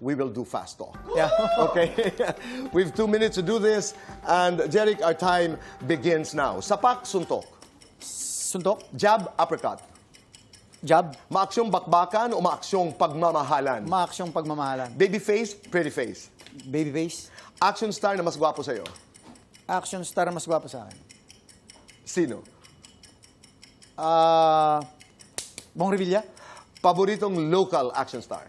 we will do fast talk. Yeah. Okay? we have two minutes to do this. And Jeric, our time begins now. Sapak, suntok. Suntok, Jab, uppercut. jab, Maaksyong bakbakan o maaksyong pagmamahalan? maaksyong pagmamahalan. Baby face, pretty face. Baby face, Action star na mas gwapo sa'yo. action star mas gwapo sa akin. Sino? Ah, Bong Revilla, Paboritong local action star.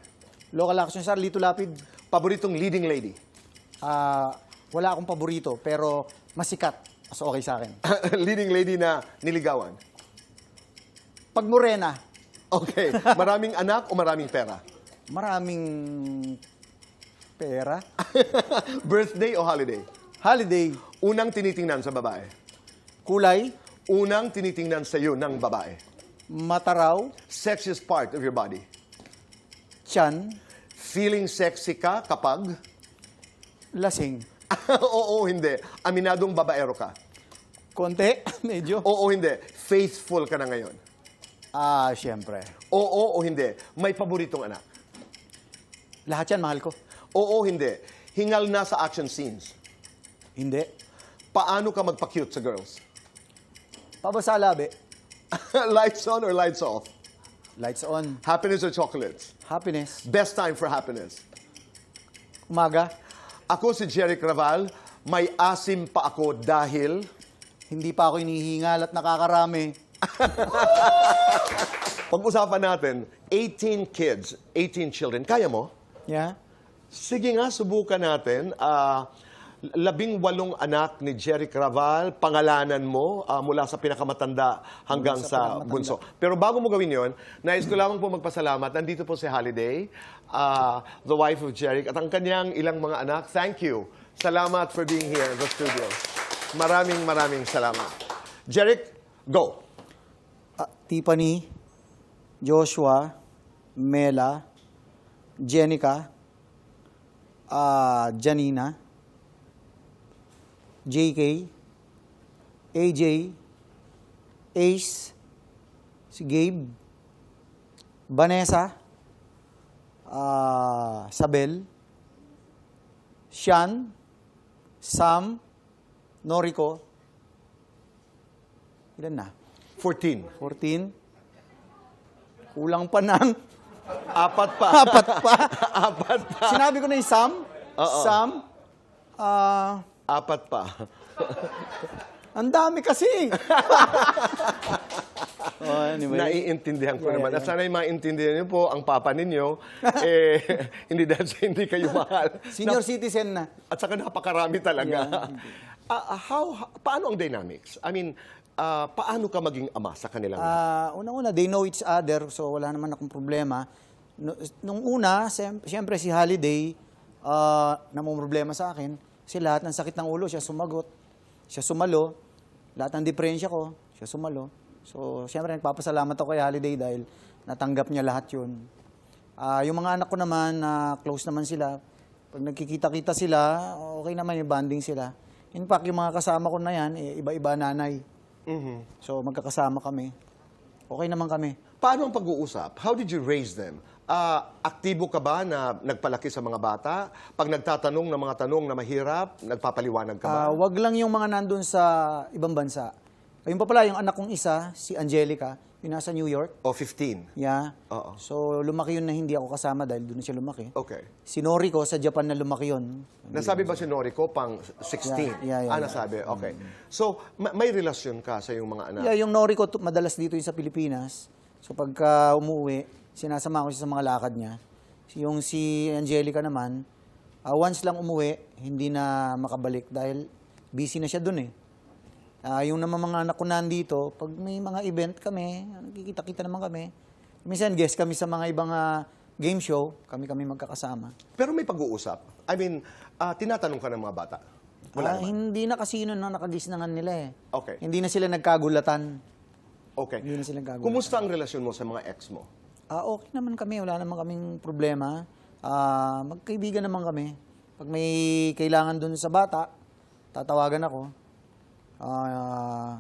Local action star, Lito Lapid. Paboritong leading lady. Ah, wala akong paborito, pero masikat. Mas okay sa akin. leading lady na niligawan. Pag morena, Okay. Maraming anak o maraming pera? maraming pera. Birthday o holiday? Holiday, Unang tinitingnan sa babae. kulay, Unang tinitingnan sa iyo ng babae. mataraw, Sexiest part of your body. Tiyan, Feeling sexy ka kapag? lasing. Oo, hindi. Aminadong babaero ka. Konti, medyo. Oo, hindi. Faithful ka na ngayon. Ah, syempre. Oo o hindi. May paboritong anak. Lahat yan, mahal ko. Oo, hindi. Hingal na sa action scenes. Hindi. Paano ka magpa-cute sa girls? Pabasa labi. lights on or lights off? Lights on. Happiness or chocolates? Happiness. Best time for happiness. Umaga. Ako si Jerry Craval. May asim pa ako dahil... Hindi pa ako inihingal at nakakarami. Pag-usapan natin, 18 kids, 18 children. Kaya mo? Yeah? Sige nga, subukan natin. Ah, labing walong anak ni Jerry Craval, pangalanan mo ah, mula sa pinakamatanda hanggang Mula sa sa, pinakamatanda. bunso. Pero bago mo gawin yon, nais ko lamang po magpasalamat. Nandito po si Holiday, ah, the wife of Jerry, at ang kanyang ilang mga anak. Thank you. Salamat for being here in the studio. Maraming maraming salamat. Jeric, go. Ah, Tiffany, Joshua, Mela, Jenica, ah, Janina, JK, AJ, Ace, si Gabe, Vanessa, ah, Sabel, Sean, Sam, Noriko, ilan na? 14. 14. Kulang pa ng Apat pa. apat pa. Apat pa. Sinabi ko na yung Sam. Oo. Sam. Ah, Apat pa. ang dami kasi. oh, anyway. Naiintindihan ko Yeah, naman. yeah, At sana maintindihan niyo po, ang papa ninyo, eh, hindi dahil sa hindi kayo mahal. Senior citizen na. At saka napakarami talaga. Yeah. Ah, ah, how, paano ang dynamics? I mean, ah, paano ka maging ama sa kanilang? Ah, unang-una, they know each other, so wala naman akong problema. Nung una, siyem- siyempre si Holiday, uh, problema sa akin, kasi lahat ng sakit ng ulo, siya sumagot. Siya sumalo. Lahat ng diferensya ko, siya sumalo. So, siyempre, nagpapasalamat ako kay Holiday dahil natanggap niya lahat yun. Ah, yung mga anak ko naman, na close naman sila, pag nagkikita-kita sila, okay naman yung bonding sila. In fact, yung mga kasama ko na yan, eh, iba-iba nanay. Mhm. So magkakasama kami. Okay naman kami. Paano ang pag-uusap? How did you raise them? Ah, aktibo ka ba na nagpalaki sa mga bata? Pag nagtatanong ng mga tanong na mahirap, nagpapaliwanag ka ba? Ah, wag lang yung mga nandun sa ibang bansa. Ayun pa pala, yung anak kong isa, si Angelica, yung nasa New York. o 15? Yeah. Oo. So lumaki yun na hindi ako kasama dahil doon siya lumaki. Okay. Si Noriko sa Japan na lumaki yun. Nasabi ba si Noriko pang 16? Yeah, yeah, yeah, ah, yeah. nasabi. Okay. So, ma- may relasyon ka sa iyong mga anak? Yeah, yung Noriko madalas dito yung sa Pilipinas. So pagka umuwi, sinasama ko siya sa mga lakad niya. Yung si Angelica naman, ah, once lang umuwi, hindi na makabalik dahil busy na siya dun eh. Ah, yung naman mga anak ko nandito, pag may mga event kami, nagkikita-kita naman kami. Minsan guest kami sa mga ibang ah, game show, kami-kami magkakasama. Pero may pag-uusap. I mean, ah, tinatanong ka ng mga bata. Wala naman. hindi na kasi yun ang nakagisnangan nila eh. Okay. Hindi na sila nagkagulatan. Okay. Hindi na sila gagawin. Kumusta ang relasyon mo sa mga ex mo? ah, okay naman kami, wala naman kaming problema. Ah, magkaibigan naman kami. Pag may kailangan dun sa bata, tatawagan ako. Ah,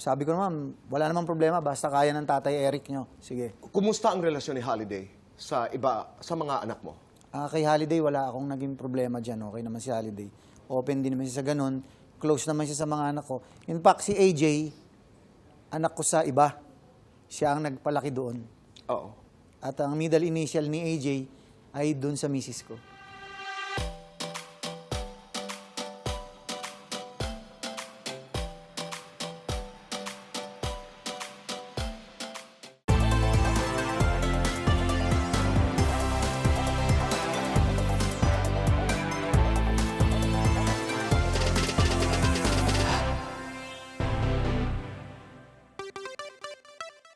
sabi ko naman, wala namang problema, basta kaya ng tatay Eric nyo. Sige. Kumusta ang relasyon ni Holiday sa iba, sa mga anak mo? Ah, kay Holiday, wala akong naging problema dyan. Okay naman si Holiday. Open din naman siya sa ganun. Close naman siya sa mga anak ko. In fact, si AJ, anak ko sa iba. Siya ang nagpalaki doon. Oo. At ang middle initial ni AJ ay dun sa misis ko.